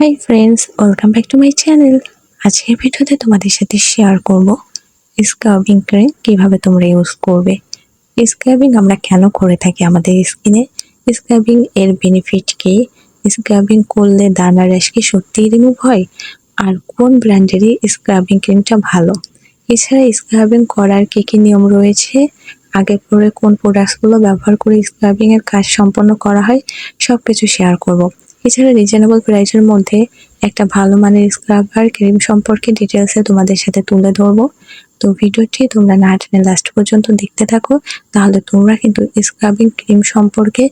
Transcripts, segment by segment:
Hi friends welcome back to my channel আজকের ভিডিওতে তোমাদের সাথে শেয়ার করব স্ক্রাবিং ক্রিম কীভাবে তোমরা ইউজ করবে। স্ক্রাবিং আমরা কেন করে থাকি আমাদের স্কিনে স্ক্রাবিং এর বেনিফিট কি? স্ক্রাবিং করলে দানা র্যাশ কি সত্যিই রিমুভ হয়? আর কোন ব্র্যান্ডেরই স্ক্রাবিং ক্রিমটা ভালো? এছাড়া স্ক্রাবিং করার কি কি নিয়ম রয়েছে? আগে পরে কোন প্রোডাক্টসগুলো ব্যবহার করে স্ক্রাবিং এর কাজ সম্পন্ন করা হয় সব কিছু শেয়ার করব। এছাড়া রিজনেবল প্রাইসের মধ্যে একটা ভালো মানের স্ক্রাবার ক্রিম সম্পর্কে ডিটেলসে তোমাদের সাথে তুলে ধরবো। তো ভিডিওটি তোমরা না টেনে লাস্ট পর্যন্ত দেখতে থাকো, তাহলে তোমরা কিন্তু স্ক্রাবিং ক্রিম সম্পর্কে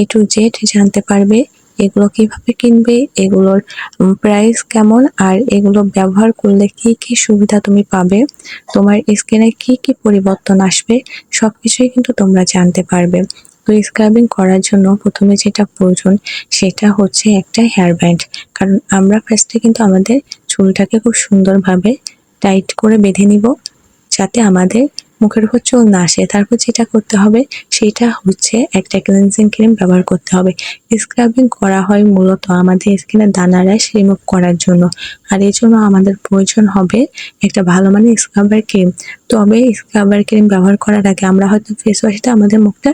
এ টু জেড জানতে পারবে, এগুলো কীভাবে কিনবে, এগুলোর প্রাইস কেমন, আর এগুলো ব্যবহার করলে কি কি সুবিধা তুমি পাবে, তোমার স্কিনে কি কি পরিবর্তন আসবে, সবকিছুই কিন্তু তোমরা জানতে পারবে। তো স্ক্রাবিং করার জন্য প্রথমে যেটা প্রয়োজন, সেটা হচ্ছে একটা হেয়ার ব্যান্ড কারণ আমরা ফার্স্টে কিন্তু আমাদের চুলটাকে খুব সুন্দরভাবে টাইট করে বেঁধে নিব, যাতে আমাদের মুখের উপর চুল না আসে, তারপর যেটা করতে হবে সেটা হচ্ছে একটা ক্লিনজিং ক্রিম ব্যবহার করতে হবে। স্ক্রাবিং করা হয় মূলত আমাদের স্কিনের দানা র্যাশ রিমুভ করার জন্য। আর এই জন্য আমাদের প্রয়োজন হবে একটা ভালো মানের স্ক্রাবার ক্রিম তবে স্ক্রাবার ক্রিম ব্যবহার করার আগে আমরা হয়তো ফেস ওয়াশটা আমাদের মুখটা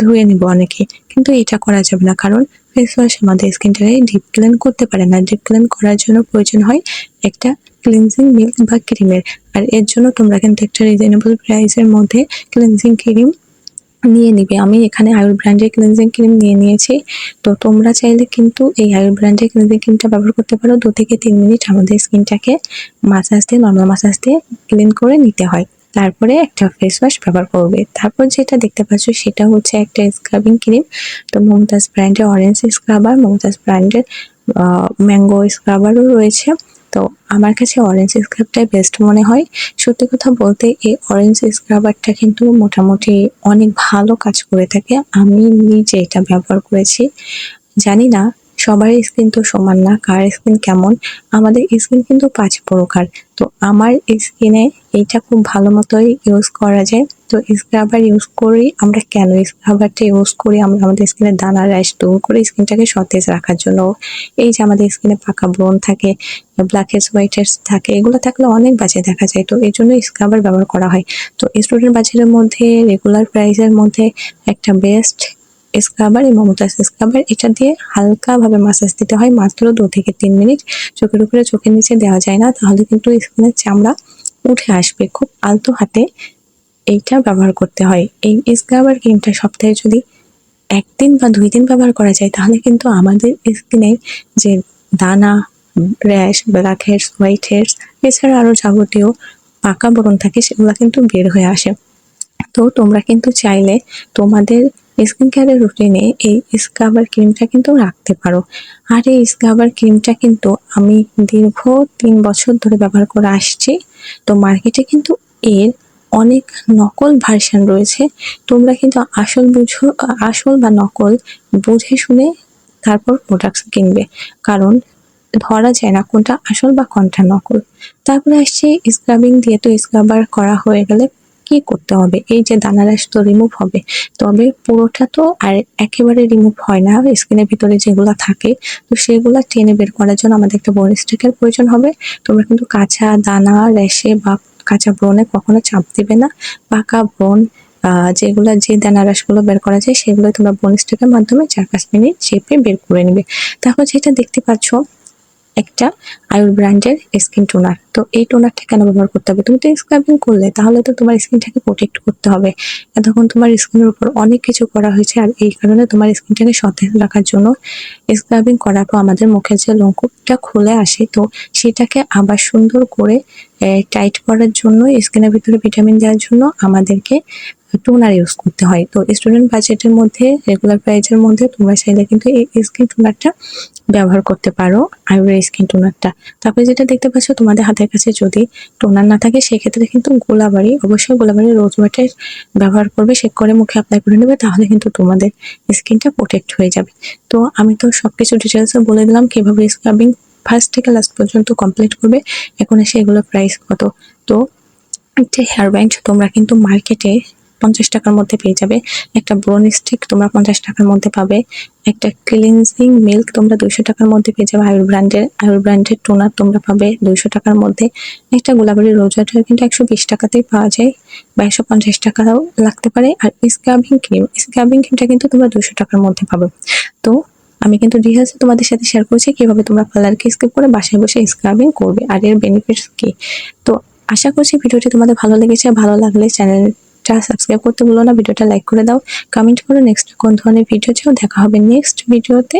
ধুয়ে নিব অনেকে। কিন্তু এটা করা যাবে না, কারণ ফেস ওয়াশ আমাদের স্কিনটাকে ডিপ ক্লিন করতে পারে না। ডিপ ক্লিন করার জন্য প্রয়োজন হয় একটা ক্লিনজিং মিল্ক বা ক্রিমের আর এর জন্য তোমরা কিন্তু একটা রিজনেবল প্রাইসের মধ্যে ক্লিনজিং ক্রিম নিয়ে নিবে। আমি এখানে আয়ুর ব্র্যান্ডের ক্লিনজিং ক্রিম নিয়ে নিয়েছি। তো তোমরা চাইলে কিন্তু এই আয়ুর ব্র্যান্ডের ক্লিনজিং ক্রিমটা ব্যবহার করতে পারো। দু থেকে তিন মিনিট আমাদের স্কিনটাকে মাসাজ দিয়ে নর্মাল মাসাজ দিয়ে ক্লিন করে নিতে হয়। তারপরে একটা ফেস ওয়াশ ব্যবহার করবে। তারপর যেটা দেখতে পাচ্ছ সেটা হচ্ছে একটা স্ক্রাবিং ক্রিম তো মমতাজ ব্র্যান্ডের অরেঞ্জ স্ক্রাবার মমতাজ ব্র্যান্ডের ম্যাঙ্গো স্ক্রাবারও রয়েছে। তো আমার কাছে অরেঞ্জ স্ক্রাবটাই বেস্ট মনে হয়। সত্যি কথা বলতে এই অরেঞ্জ স্ক্রাবারটা কিন্তু মোটামুটি অনেক ভালো কাজ করে থাকে। আমি নিজে এটা ব্যবহার করেছি। জানি না সবার স্কিন তো সমান না, কার স্কিন কেমন? আমাদের স্কিন কিন্তু পাঁচ প্রকার। তো আমার স্কিনে এইটা খুব ভালো মতোই ইউজ করা যায়। তো স্ক্রাবার ইউজ করি আমরা কেন? স্ক্রাবারটা ইউজ করি আমরা, আমাদের স্কিনে দানা র্যাশ দূর করে স্কিনটাকে সতেজ রাখার জন্য। এই যে আমাদের স্কিনে পাকা ব্রণ থাকে ব্ল্যাক হেডস হোয়াইট হেডস থাকে, এগুলো থাকলে অনেক বাজে দেখা যায়। তো এই জন্য স্ক্রাবার ব্যবহার করা হয়। তো স্টুডেন্ট বাজারের মধ্যে রেগুলার প্রাইসের মধ্যে একটা বেস্ট স্ক্রাবার এবং মমতাজ স্ক্রাবার এটা দিয়ে হালকাভাবে মাসাজ দিতে হয়। মাত্র দু থেকে তিন মিনিট চোখের উপরে, চোখের নিচে দেওয়া যায় না। তাহলে কিন্তু স্কিনের চামড়া উঠে আসবে। খুব আলতো হাতে এইটা ব্যবহার করতে হয়। এই স্ক্রাবার ক্রিমটা সপ্তাহে যদি একদিন বা দুই দিন ব্যবহার করা যায়, তাহলে কিন্তু আমাদের স্কিনের যে দানা, rash, black heads white heads এছাড়া আরও যাবতীয় পাকা বরণ থাকে, সেগুলো কিন্তু বের হয়ে আসে। তো তোমরা কিন্তু চাইলে তোমাদের স্কিন কেয়ারের রুটিনে এই স্কাবার ক্রিমটা কিন্তু রাখতে পারো। আর এই স্কাবার ক্রিমটা কিন্তু আমি দীর্ঘ তিন বছর ধরে ব্যবহার করে আসছি। তো মার্কেটে কিন্তু এর অনেক নকল ভার্সন রয়েছে। তোমরা কিন্তু আসল বুঝো, আসল বা নকল বুঝে শুনে তারপর প্রোডাক্টস কিনবে। কারণ ধরা যায় না কোনটা আসল বা কোনটা নকল। তারপরে আসছে স্ক্রাবিং দিয়ে তো স্ক্রাবার করা হয়ে গেলে কি করতে হবে? এই যে দানারাশ তো রিমুভ হবে। তবে পুরোটা তো আর একেবারে রিমুভ হয় না। স্কিনের ভিতরে যেগুলো থাকে, তো সেগুলো টেনে বের করার জন্য আমাদের একটা বোন স্টিকের প্রয়োজন হবে। তোমরা কিন্তু কাঁচা দানা রেশে বা কাঁচা ব্রণে কখনো চাপ দিবে না। পাকা ব্রণ যেগুলো যে দানারাশগুলো বের করা যায় সেগুলো তোমরা বোন স্টিকের মাধ্যমে চার পাঁচ মিনিট চেপে বের করে নিবে। তারপর যেটা দেখতে পাচ্ছ একটা আয়ুর ব্র্যান্ডের স্কিন টোনার তো এই টোনারটা কেন ব্যবহার করতে হবে? তুমি তো স্ক্রাবিং করলে, তাহলে তো তোমার স্কিনটাকে প্রোটেক্ট করতে হবে। এতক্ষণ তোমার স্কিনের উপর অনেক কিছু করা হয়েছে, আর এই কারণে তোমার স্কিনটাকে সতেজ রাখার জন্য স্ক্রাবিং করার পর আমাদের মুখের যে লঙ্কুপটা খুলে আসে, তো সেটাকে আবার সুন্দর করে টাইট করার জন্য স্কিনের ভিতরে ভিটামিন দেওয়ার জন্য আমাদেরকে টোনার ইউজ করতে হয়। তো স্টুডেন্ট বাজেটের মধ্যে রেগুলার প্রাইজের মধ্যে তোমরা চাইলে কিন্তু এই স্কিন টোনারটা ব্যবহার করতে পারো আইব্রো স্কিন টোনারটা তারপরে যেটা দেখতে পাচ্ছ, তোমাদের হাতের কাছে যদি টোনার না থাকে, সেক্ষেত্রে কিন্তু গোলাবাড়ি, অবশ্যই গোলাবাড়ি রোজ ওয়াটার ব্যবহার করবে সে করে মুখে অ্যাপ্লাই করে নেবে, তাহলে কিন্তু তোমাদের স্কিনটা প্রোটেক্ট হয়ে যাবে। তো আমি তো সব কিছু ডিটেলসে বলে দিলাম, কীভাবে স্ক্রাবিং ফার্স্ট থেকে লাস্ট পর্যন্ত কমপ্লিট করবে, এখন এসে এগুলো প্রাইস কত। তো একটা হেয়ার ব্যান্ড তোমরা কিন্তু মার্কেটে পঞ্চাশ টাকার মধ্যে পেয়ে যাবে। একটা ব্রোন স্টিক তোমরা পঞ্চাশ টাকার মধ্যে পাবে। একটা ক্লিনজিং মিল্ক তোমরা দুইশো টাকার মধ্যে পেয়ে যাবে। আয়ুর ব্র্যান্ডের আয়ুর ব্র্যান্ডের টোনার তোমরা পাবে দুইশো টাকার মধ্যে। একটা গোলাবাড়ি রোজ ওয়াটার কিন্তু একশো বিশ টাকাতেই পাওয়া যায় বা পঞ্চাশ টাকাও লাগতে পারে। আর স্ক্রাবিং ক্রিম, স্ক্রাবিং ক্রিমটা কিন্তু তোমরা দুশো টাকার মধ্যে পাবে। তো আমি কিন্তু ডিটেলসে তোমাদের সাথে শেয়ার করছি কীভাবে তোমরা পার্লারকে স্কিপ করে বাসায় বসে স্ক্রাবিং করবে। আর এর বেনিফিটস কি? তো আশা করছি ভিডিওটি তোমাদের ভালো লেগেছে। ভালো লাগলে চ্যানেলটা সাবস্ক্রাইব করতে ভুলো না, ভিডিওটা লাইক করে দাও। কমেন্ট করো নেক্সট কোন ধরনের ভিডিও চাও, দেখা হবে নেক্সট ভিডিওতে